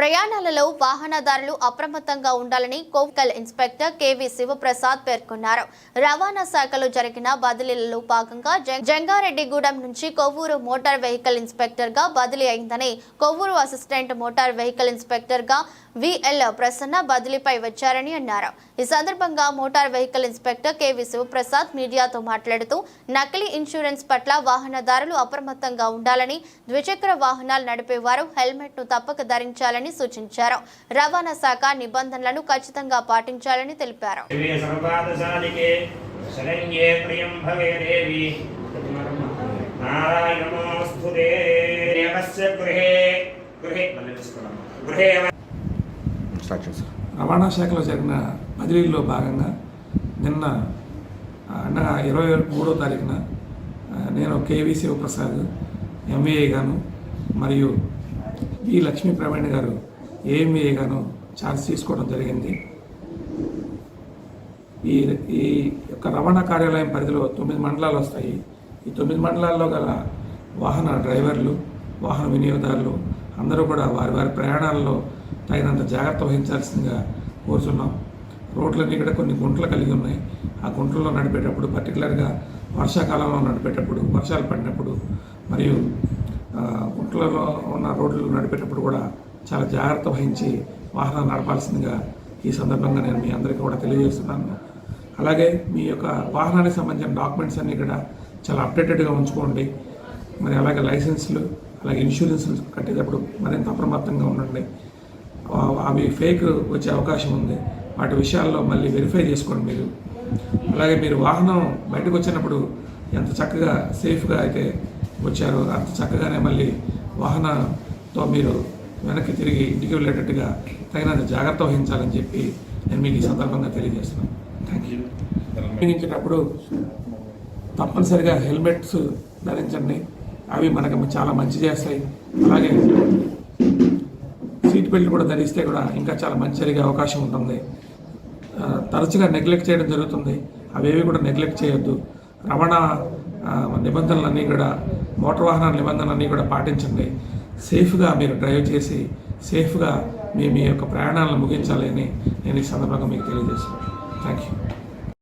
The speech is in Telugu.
ప్రయాణాలలో వాహనదారులు అప్రమత్తంగా ఉండాలని కోవికల్ ఇన్స్పెక్టర్ కెవి శివప్రసాద్ పేర్కొన్నారు. రవాణా శాఖలో జరిగిన బదిలీలలో భాగంగా జం- జంగారెడ్డిగూడెం నుంచి కొవ్వూరు మోటార్ వెహికల్ ఇన్స్పెక్టర్గా బదిలీ అయిందని కొవ్వూరు అసిస్టెంట్ మోటార్ వెహికల్ ఇన్స్పెక్టర్గా విఎల్ ప్రసన్న బదిలీపై వచ్చారని అన్నారు. ఈ సందర్భంగా motor vehicle inspector KV Sivaprasad మీడియాతో మాట్లాడుతూ నకిలీ ఇన్సూరెన్స్ పట్ల వాహనదారులు అప్రమత్తంగా ఉండాలని ద్విచక్ర వాహనాలు నడిపేవారు హెల్మెట్ను తప్పక ధరించాలని చేయాలని సూచించారు. రవాణా శాఖ నిబంధనలను ఖచ్చితంగా పాటించాలని తెలిపారు. రవాణా శాఖలో జరిగిన బదిలీల్లో భాగంగా నిన్న ఇరవై మూడో తారీఖున నేను కేవీ శివప్రసాద్ ఎంవీఐ గాను మరియు వి లక్ష్మీ ప్రవీణ్ గారు ఏఎంఏ గాను ఛార్జ్ తీసుకోవడం జరిగింది. ఈ ఈ యొక్క రవాణా కార్యాలయం పరిధిలో తొమ్మిది మండలాలు వస్తాయి. ఈ తొమ్మిది మండలాల్లో గల వాహన డ్రైవర్లు వాహన వినియోగదారులు అందరూ కూడా వారి వారి ప్రయాణాల్లో తగినంత జాగ్రత్త వహించాల్సిందిగా కోరుతున్నాం రోడ్లన్నీ కూడా కొన్ని గుంటలు కలిగి ఉన్నాయి. ఆ గుంటల్లో నడిపేటప్పుడు పర్టికులర్గా వర్షాకాలంలో నడిపేటప్పుడు వర్షాలు పడినప్పుడు మరియు గుట్లలో ఉన్న రోడ్లు నడిపేటప్పుడు కూడా చాలా జాగ్రత్త వహించి వాహనం నడపాల్సిందిగా ఈ సందర్భంగా నేను మీ అందరికీ కూడా తెలియజేస్తున్నాను. అలాగే మీ యొక్క వాహనానికి సంబంధించిన డాక్యుమెంట్స్ అన్నీ కూడా చాలా అప్డేటెడ్గా ఉంచుకోండి. మరి అలాగే లైసెన్స్లు అలాగే ఇన్సూరెన్స్లు కట్టేటప్పుడు మరింత అప్రమత్తంగా ఉండండి. అవి ఫేక్ వచ్చే అవకాశం ఉంది. వాటి విషయాల్లో మళ్ళీ వెరిఫై చేసుకోండి మీరు. అలాగే మీరు వాహనం బయటకు వచ్చినప్పుడు ఎంత చక్కగా సేఫ్గా అయితే వచ్చారు. అంత చక్కగానే మళ్ళీ వాహనంతో మీరు వెనక్కి తిరిగి ఇంటికి వెళ్ళేటట్టుగా తగినంత జాగ్రత్త వహించాలని చెప్పి నేను మీకు ఈ సందర్భంగా తెలియజేస్తున్నాను. థ్యాంక్ యూ ఉపయోగించేటప్పుడు తప్పనిసరిగా హెల్మెట్స్ ధరించండి. అవి మనకు చాలా మంచి చేస్తాయి. అలాగే సీట్ బెల్ట్ కూడా ధరిస్తే కూడా ఇంకా చాలా మంచి జరిగే అవకాశం ఉంటుంది. తరచుగా నెగ్లెక్ట్ చేయడం జరుగుతుంది. అవేవి కూడా నెగ్లెక్ట్ చేయొద్దు. రవాణా నిబంధనలన్నీ కూడా మోటార్ వాహనాల నిబంధనలన్నీ కూడా పాటించండి. సేఫ్గా మీరు డ్రైవ్ చేసి సేఫ్గా మీ మీ యొక్క ప్రయాణాలను ముగించాలి అని నేను ఈ సందర్భంగా మీకు తెలియజేస్తున్నాను. Thank you